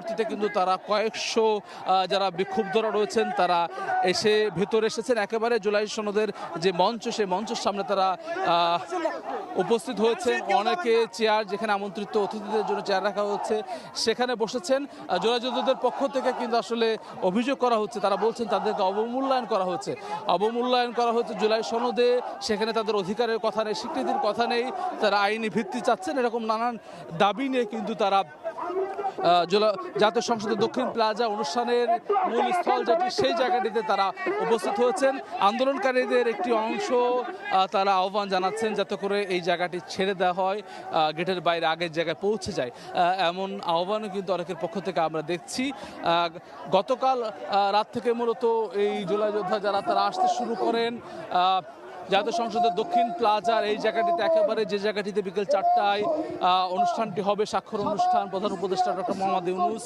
পরবর্তীতে কিন্তু তারা কয়েকশো যারা বিক্ষুব্ধরা রয়েছেন তারা এসে ভেতরে এসেছেন। একেবারে জুলাই সনদের যে মঞ্চ সেই মঞ্চের সামনে তারা উপস্থিত হয়েছেন। অনেকে চেয়ার যেখানে আমন্ত্রিত অতিথিদের জন্য চেয়ার রাখা হচ্ছে সেখানে বসেছেন। আহ, জুলাই যোদ্ধাদের পক্ষ থেকে কিন্তু আসলে অভিযোগ করা হচ্ছে তারা বলছেন তাদেরকে অবমূল্যায়ন করা হচ্ছে। অবমূল্যায়ন করা হচ্ছে জুলাই সনদে সেখানে তাদের অধিকারের কথা নেই স্বীকৃতির কথা নেই তারা আইনি ভিত্তি চাচ্ছেন এরকম নানান দাবি নিয়ে কিন্তু তারা জাতীয় সংসদের দক্ষিণ প্লাজা অনুষ্ঠানের মূল স্থল যেটি, সেই জায়গাটিতে তারা উপস্থিত হয়েছেন। আন্দোলনকারীদের একটি অংশ তারা আহ্বান জানাচ্ছেন যাতে করে এই জায়গাটি ছেড়ে দেওয়া হয় গেটের বাইরে আগের জায়গায় পৌঁছে যায়। এমন আহ্বানও কিন্তু অনেকের পক্ষ থেকে আমরা দেখছি। গতকাল রাত থেকে মূলত এই জুলাই যোদ্ধা যারা, তারা আসতে শুরু করেন। জাতীয় সংসদের দক্ষিণ প্লাজার এই জায়গাটিতে একেবারে যে জায়গাটিতে বিকেল চারটায় অনুষ্ঠানটি হবে, স্বাক্ষর অনুষ্ঠান প্রধান উপদেষ্টা ডক্টর মোহাম্মদ ইউনুস।